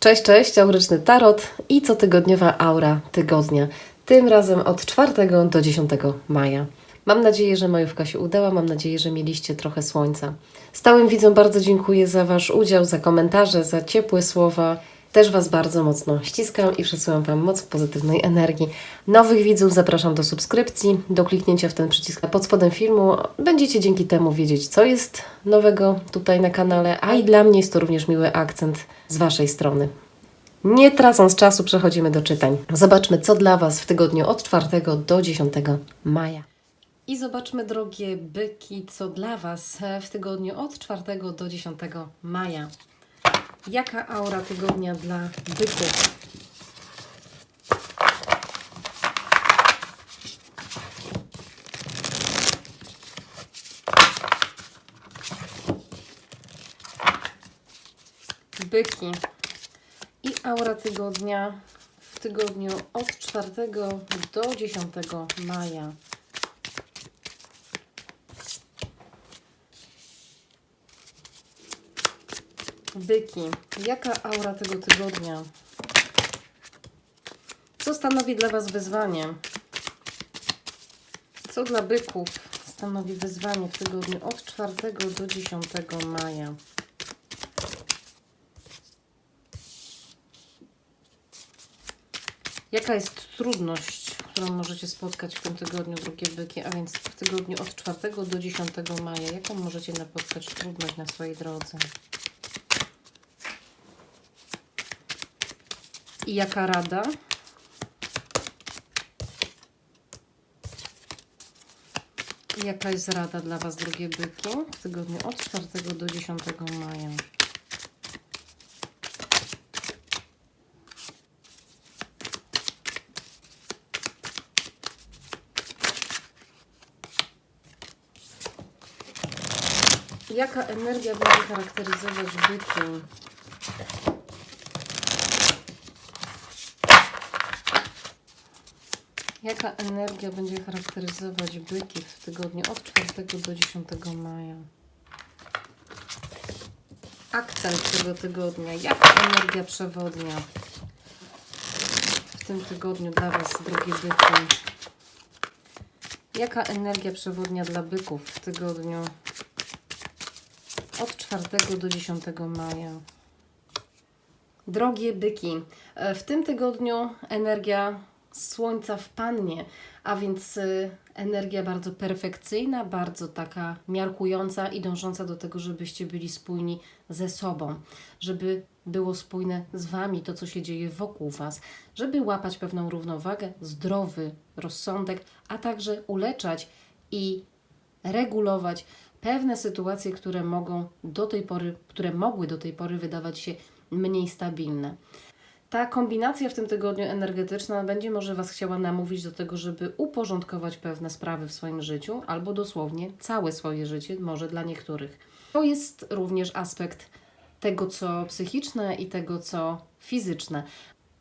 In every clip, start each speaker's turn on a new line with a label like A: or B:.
A: Cześć, cześć, auryczny tarot i cotygodniowa aura tygodnia. Tym razem od 4 do 10 maja. Mam nadzieję, że majówka się udała, mam nadzieję, że mieliście trochę słońca. Stałym widzom bardzo dziękuję za Wasz udział, za komentarze, za ciepłe słowa. Też Was bardzo mocno ściskam i przesyłam Wam moc pozytywnej energii. Nowych widzów zapraszam do subskrypcji, do kliknięcia w ten przycisk pod spodem filmu. Będziecie dzięki temu wiedzieć, co jest nowego tutaj na kanale, a i dla mnie jest to również miły akcent z Waszej strony. Nie tracąc czasu, przechodzimy do czytań. Zobaczmy, co dla Was w tygodniu od 4 do 10 maja. I zobaczmy, drogie byki, co dla Was w tygodniu od 4 do 10 maja. Jaka aura tygodnia dla byków? Byki. I aura tygodnia w tygodniu od 4 do 10 maja. Byki. Jaka aura tego tygodnia? Co stanowi dla Was wyzwanie? Co dla byków stanowi wyzwanie w tygodniu od 4 do 10 maja? Jaka jest trudność, którą możecie spotkać w tym tygodniu, drogie byki, a więc w tygodniu od 4 do 10 maja? Jaką możecie napotkać trudność na swojej drodze? I jaka rada? Jaka jest rada dla Was, drogie byki, w tygodniu od 4 do 10 maja? Jaka energia będzie charakteryzować byki? Jaka energia będzie charakteryzować byki w tygodniu od 4 do 10 maja? Akcent tego tygodnia. Jaka energia przewodnia w tym tygodniu dla Was, drogie byki? Jaka energia przewodnia dla byków w tygodniu od 4 do 10 maja? Drogie byki, e, w tym tygodniu energia Słońca w Pannie, a więc y, energia bardzo perfekcyjna, bardzo taka miarkująca i dążąca do tego, żebyście byli spójni ze sobą, żeby było spójne z Wami to, co się dzieje wokół Was, żeby łapać pewną równowagę, zdrowy rozsądek, a także uleczać i regulować pewne sytuacje, które mogą do tej pory, które mogły do tej pory wydawać się mniej stabilne. Ta kombinacja w tym tygodniu energetyczna będzie może Was chciała namówić do tego, żeby uporządkować pewne sprawy w swoim życiu, albo dosłownie całe swoje życie, może dla niektórych. To jest również aspekt tego, co psychiczne i tego, co fizyczne.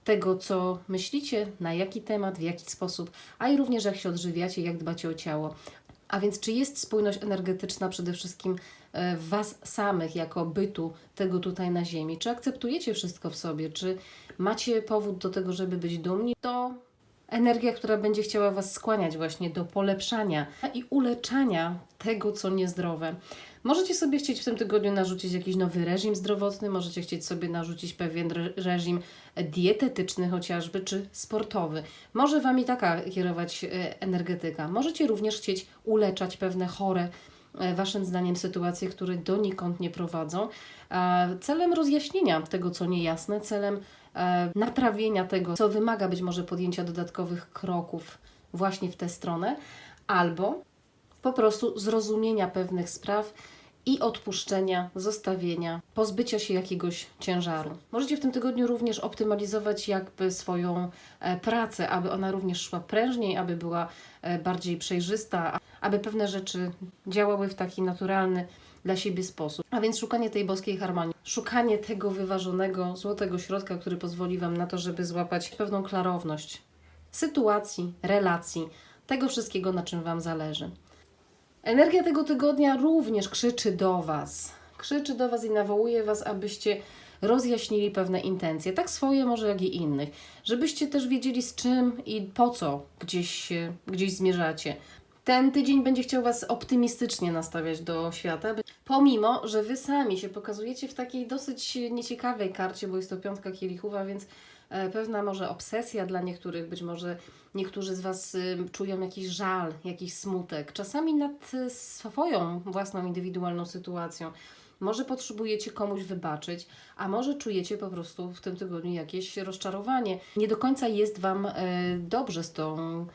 A: Tego, co myślicie, na jaki temat, w jaki sposób, a i również jak się odżywiacie, jak dbacie o ciało. A więc, czy jest spójność energetyczna przede wszystkim e, w Was samych, jako bytu tego tutaj na Ziemi? Czy akceptujecie wszystko w sobie? Czy macie powód do tego, żeby być dumni? To energia, która będzie chciała Was skłaniać właśnie do polepszania i uleczania tego, co niezdrowe. Możecie sobie chcieć w tym tygodniu narzucić jakiś nowy reżim zdrowotny, możecie chcieć sobie narzucić pewien re- reżim dietetyczny chociażby, czy sportowy. Może Wami taka kierować e, energetyka. Możecie również chcieć uleczać pewne chore, e, Waszym zdaniem, sytuacje, które donikąd nie prowadzą, celem rozjaśnienia tego, co niejasne, celem naprawienia tego, co wymaga być może podjęcia dodatkowych kroków właśnie w tę stronę, albo po prostu zrozumienia pewnych spraw i odpuszczenia, zostawienia, pozbycia się jakiegoś ciężaru. Możecie w tym tygodniu również optymalizować jakby swoją e, pracę, aby ona również szła prężniej, aby była e, bardziej przejrzysta, aby pewne rzeczy działały w taki naturalny dla siebie sposób. A więc szukanie tej boskiej harmonii, szukanie tego wyważonego, złotego środka, który pozwoli Wam na to, żeby złapać pewną klarowność sytuacji, relacji, tego wszystkiego, na czym Wam zależy. Energia tego tygodnia również krzyczy do Was. Krzyczy do Was i nawołuje Was, abyście rozjaśnili pewne intencje, tak swoje może jak i innych, żebyście też wiedzieli z czym i po co gdzieś, gdzieś zmierzacie. Ten tydzień będzie chciał Was optymistycznie nastawiać do świata, pomimo, że Wy sami się pokazujecie w takiej dosyć nieciekawej karcie, bo jest to piątka kielichów, a więc e, pewna może obsesja dla niektórych, być może niektórzy z Was y, czują jakiś żal, jakiś smutek, czasami nad y, swoją własną indywidualną sytuacją. Może potrzebujecie komuś wybaczyć, a może czujecie po prostu w tym tygodniu jakieś rozczarowanie. Nie do końca jest Wam e, dobrze z tą,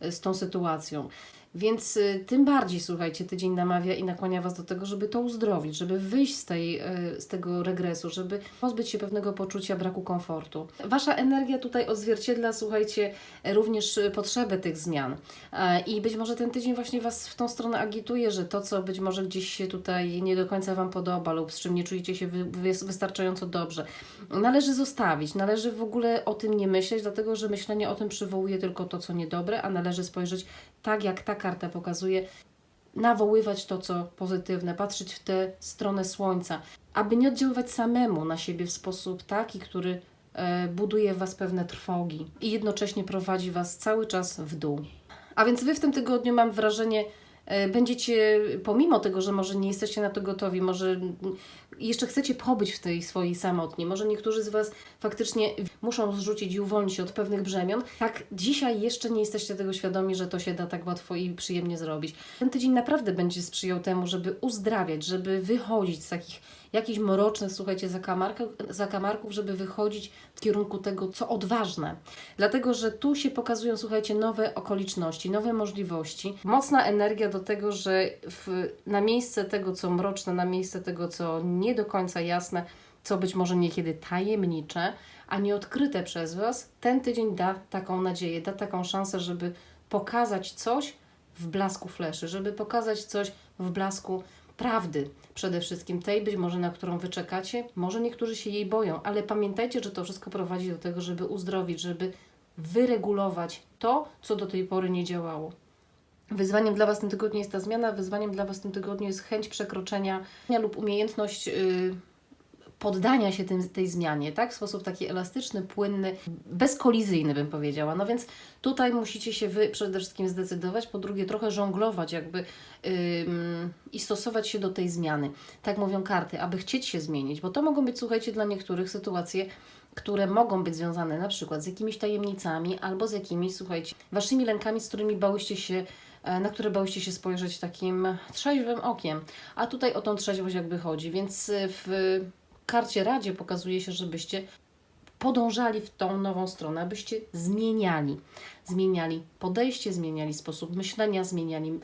A: z tą sytuacją. Więc y, tym bardziej, słuchajcie, tydzień namawia i nakłania Was do tego, żeby to uzdrowić, żeby wyjść z, tej, y, z tego regresu, żeby pozbyć się pewnego poczucia braku komfortu. Wasza energia tutaj odzwierciedla, słuchajcie, również y, potrzebę tych zmian. E, I być może ten tydzień właśnie Was w tą stronę agituje, że to, co być może gdzieś się tutaj nie do końca Wam podoba lub z czym nie czujecie się wy, wy, wystarczająco dobrze, należy zostawić, należy w ogóle o tym nie myśleć, dlatego że myślenie o tym przywołuje tylko to, co niedobre, a należy spojrzeć tak, jak ta karta pokazuje, nawoływać to, co pozytywne, patrzeć w tę stronę słońca, aby nie oddziaływać samemu na siebie w sposób taki, który e, buduje w Was pewne trwogi i jednocześnie prowadzi Was cały czas w dół. A więc Wy w tym tygodniu, mam wrażenie, będziecie, pomimo tego, że może nie jesteście na to gotowi, może jeszcze chcecie pobyć w tej swojej samotni, może niektórzy z Was faktycznie muszą zrzucić i uwolnić się od pewnych brzemion, tak dzisiaj jeszcze nie jesteście tego świadomi, że to się da tak łatwo i przyjemnie zrobić. Ten tydzień naprawdę będzie sprzyjał temu, żeby uzdrawiać, żeby wychodzić z takich jakichś mrocznych, słuchajcie, zakamarków, zakamarków, żeby wychodzić w kierunku tego, co odważne. Dlatego, że tu się pokazują, słuchajcie, nowe okoliczności, nowe możliwości. Mocna energia do tego, że w, na miejsce tego, co mroczne, na miejsce tego, co nie do końca jasne, co być może niekiedy tajemnicze, a nieodkryte przez Was, ten tydzień da taką nadzieję, da taką szansę, żeby pokazać coś w blasku fleszy, żeby pokazać coś w blasku prawdy przede wszystkim, tej być może na którą wy czekacie. Może niektórzy się jej boją, ale pamiętajcie, że to wszystko prowadzi do tego, żeby uzdrowić, żeby wyregulować to, co do tej pory nie działało. Wyzwaniem dla Was w tym tygodniu jest ta zmiana, wyzwaniem dla Was w tym tygodniu jest chęć przekroczenia lub umiejętność yy, poddania się tym, tej zmianie, tak? W sposób taki elastyczny, płynny, bezkolizyjny bym powiedziała. No więc tutaj musicie się Wy przede wszystkim zdecydować, po drugie trochę żonglować jakby ym, i stosować się do tej zmiany. Tak mówią karty, aby chcieć się zmienić, bo to mogą być, słuchajcie, dla niektórych sytuacje, które mogą być związane na przykład z jakimiś tajemnicami albo z jakimiś, słuchajcie, Waszymi lękami, z którymi bałyście się e, na które bałyście się spojrzeć takim trzeźwym okiem. A tutaj o tą trzeźwość jakby chodzi, więc w karcie Radzie pokazuje się, żebyście podążali w tą nową stronę, abyście zmieniali. Zmieniali podejście, zmieniali sposób myślenia, zmieniali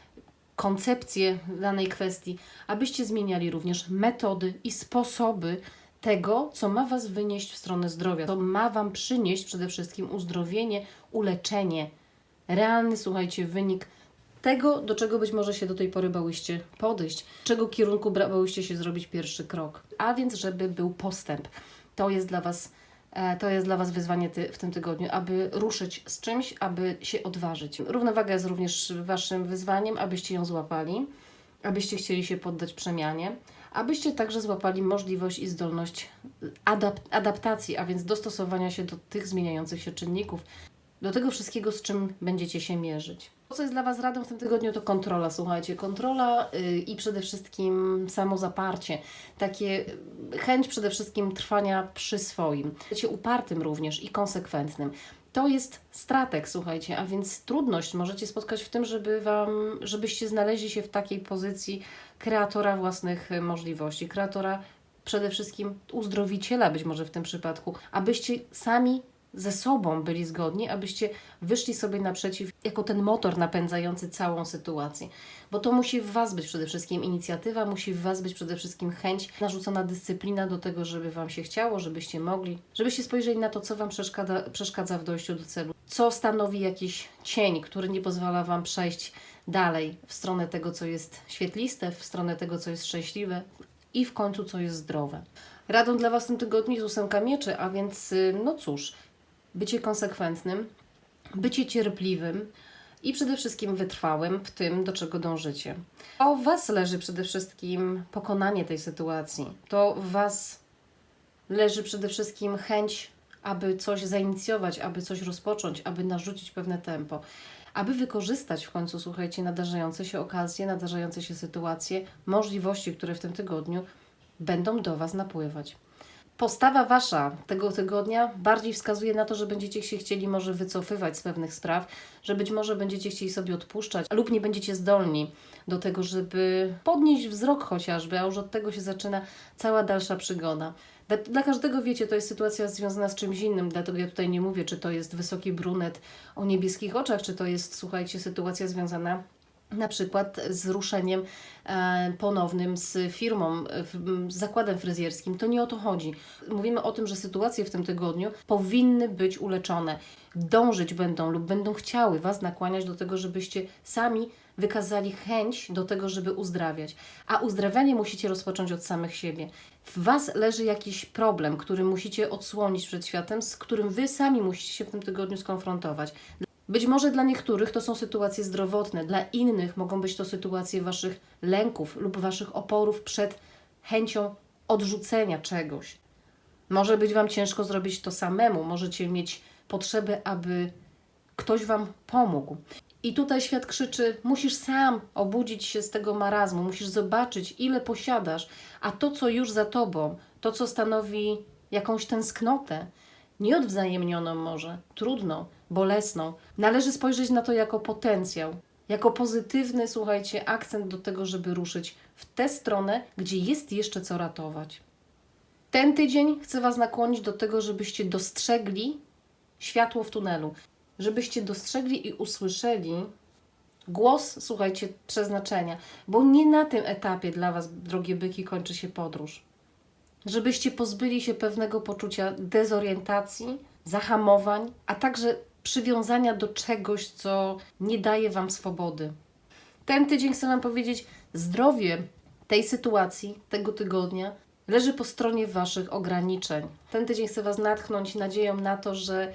A: koncepcję danej kwestii, abyście zmieniali również metody i sposoby tego, co ma Was wynieść w stronę zdrowia, co ma Wam przynieść przede wszystkim uzdrowienie, uleczenie, realny, słuchajcie, wynik tego, do czego być może się do tej pory bałyście podejść, czego kierunku bałyście się zrobić pierwszy krok. A więc, żeby był postęp. To jest dla Was, e, to jest dla Was wyzwanie ty, w tym tygodniu, aby ruszyć z czymś, aby się odważyć. Równowaga jest również Waszym wyzwaniem, abyście ją złapali, abyście chcieli się poddać przemianie, abyście także złapali możliwość i zdolność adap- adaptacji, a więc dostosowania się do tych zmieniających się czynników, do tego wszystkiego, z czym będziecie się mierzyć. To, co jest dla Was radą w tym tygodniu, to kontrola, słuchajcie. Kontrola yy, i przede wszystkim samozaparcie. Takie y, chęć przede wszystkim trwania przy swoim. Bycie upartym również i konsekwentnym. To jest stratek, słuchajcie, a więc trudność możecie spotkać w tym, żeby wam, żebyście znaleźli się w takiej pozycji kreatora własnych y, możliwości, kreatora przede wszystkim uzdrowiciela być może w tym przypadku, abyście sami ze sobą byli zgodni, abyście wyszli sobie naprzeciw jako ten motor napędzający całą sytuację. Bo to musi w Was być przede wszystkim inicjatywa, musi w Was być przede wszystkim chęć, narzucona dyscyplina do tego, żeby Wam się chciało, żebyście mogli, żebyście spojrzeli na to, co Wam przeszkadza, przeszkadza w dojściu do celu, co stanowi jakiś cień, który nie pozwala Wam przejść dalej w stronę tego, co jest świetliste, w stronę tego, co jest szczęśliwe i w końcu, co jest zdrowe. Radą dla Was w tym tygodniu jest ósemka mieczy, a więc, y, no cóż, bycie konsekwentnym, bycie cierpliwym i przede wszystkim wytrwałym w tym, do czego dążycie. To w Was leży przede wszystkim pokonanie tej sytuacji. To w Was leży przede wszystkim chęć, aby coś zainicjować, aby coś rozpocząć, aby narzucić pewne tempo, aby wykorzystać w końcu, słuchajcie, nadarzające się okazje, nadarzające się sytuacje, możliwości, które w tym tygodniu będą do Was napływać. Postawa Wasza tego tygodnia bardziej wskazuje na to, że będziecie się chcieli może wycofywać z pewnych spraw, że być może będziecie chcieli sobie odpuszczać lub nie będziecie zdolni do tego, żeby podnieść wzrok chociażby, a już od tego się zaczyna cała dalsza przygoda. Dla, każdego, wiecie, to jest sytuacja związana z czymś innym, dlatego ja tutaj nie mówię, czy to jest wysoki brunet o niebieskich oczach, czy to jest, słuchajcie, sytuacja związana na przykład z ruszeniem e, ponownym z firmą, z zakładem fryzjerskim. To nie o to chodzi. Mówimy o tym, że sytuacje w tym tygodniu powinny być uleczone. Dążyć będą lub będą chciały Was nakłaniać do tego, żebyście sami wykazali chęć do tego, żeby uzdrawiać. A uzdrawianie musicie rozpocząć od samych siebie. W Was leży jakiś problem, który musicie odsłonić przed światem, z którym Wy sami musicie się w tym tygodniu skonfrontować. Być może dla niektórych to są sytuacje zdrowotne, dla innych mogą być to sytuacje waszych lęków lub waszych oporów przed chęcią odrzucenia czegoś. Może być wam ciężko zrobić to samemu, możecie mieć potrzebę, aby ktoś wam pomógł. I tutaj świat krzyczy: musisz sam obudzić się z tego marazmu, musisz zobaczyć, ile posiadasz, a to, co już za tobą, to, co stanowi jakąś tęsknotę, nieodwzajemnioną może, trudną, bolesną, należy spojrzeć na to jako potencjał, jako pozytywny, słuchajcie, akcent do tego, żeby ruszyć w tę stronę, gdzie jest jeszcze co ratować. Ten tydzień chcę Was nakłonić do tego, żebyście dostrzegli światło w tunelu, żebyście dostrzegli i usłyszeli głos, słuchajcie, przeznaczenia, bo nie na tym etapie dla Was, drogie byki, kończy się podróż. Żebyście pozbyli się pewnego poczucia dezorientacji, zahamowań, a także przywiązania do czegoś, co nie daje Wam swobody. Ten tydzień chcę Wam powiedzieć, zdrowie tej sytuacji, tego tygodnia leży po stronie Waszych ograniczeń. Ten tydzień chcę Was natchnąć nadzieją na to, że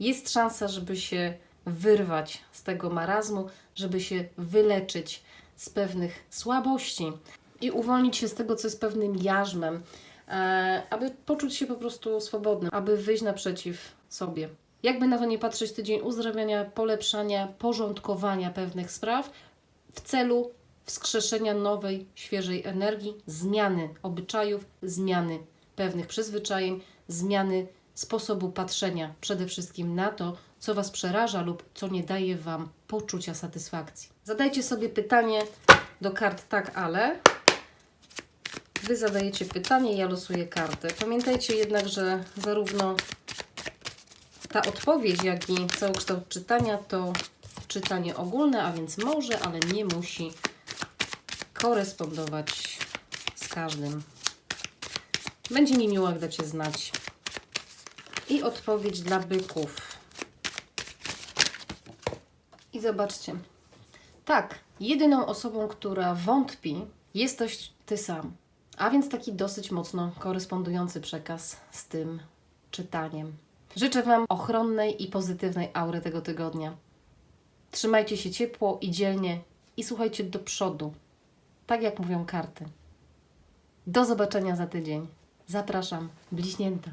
A: jest szansa, żeby się wyrwać z tego marazmu, żeby się wyleczyć z pewnych słabości i uwolnić się z tego, co jest pewnym jarzmem, e, aby poczuć się po prostu swobodnym, aby wyjść naprzeciw sobie. Jakby na to nie patrzeć, tydzień uzdrawiania, polepszania, porządkowania pewnych spraw w celu wskrzeszenia nowej, świeżej energii, zmiany obyczajów, zmiany pewnych przyzwyczajeń, zmiany sposobu patrzenia przede wszystkim na to, co Was przeraża lub co nie daje Wam poczucia satysfakcji. Zadajcie sobie pytanie do kart tak, ale. Wy zadajecie pytanie, ja losuję kartę. Pamiętajcie jednak, że zarówno ta odpowiedź, jak i całokształt czytania to czytanie ogólne, a więc może, ale nie musi korespondować z każdym. Będzie mi miło, jak dacie znać. I odpowiedź dla byków. I zobaczcie. Tak, jedyną osobą, która wątpi, jesteś ty sam. A więc taki dosyć mocno korespondujący przekaz z tym czytaniem. Życzę Wam ochronnej i pozytywnej aury tego tygodnia. Trzymajcie się ciepło i dzielnie i słuchajcie do przodu, tak jak mówią karty. Do zobaczenia za tydzień. Zapraszam, bliźnięta.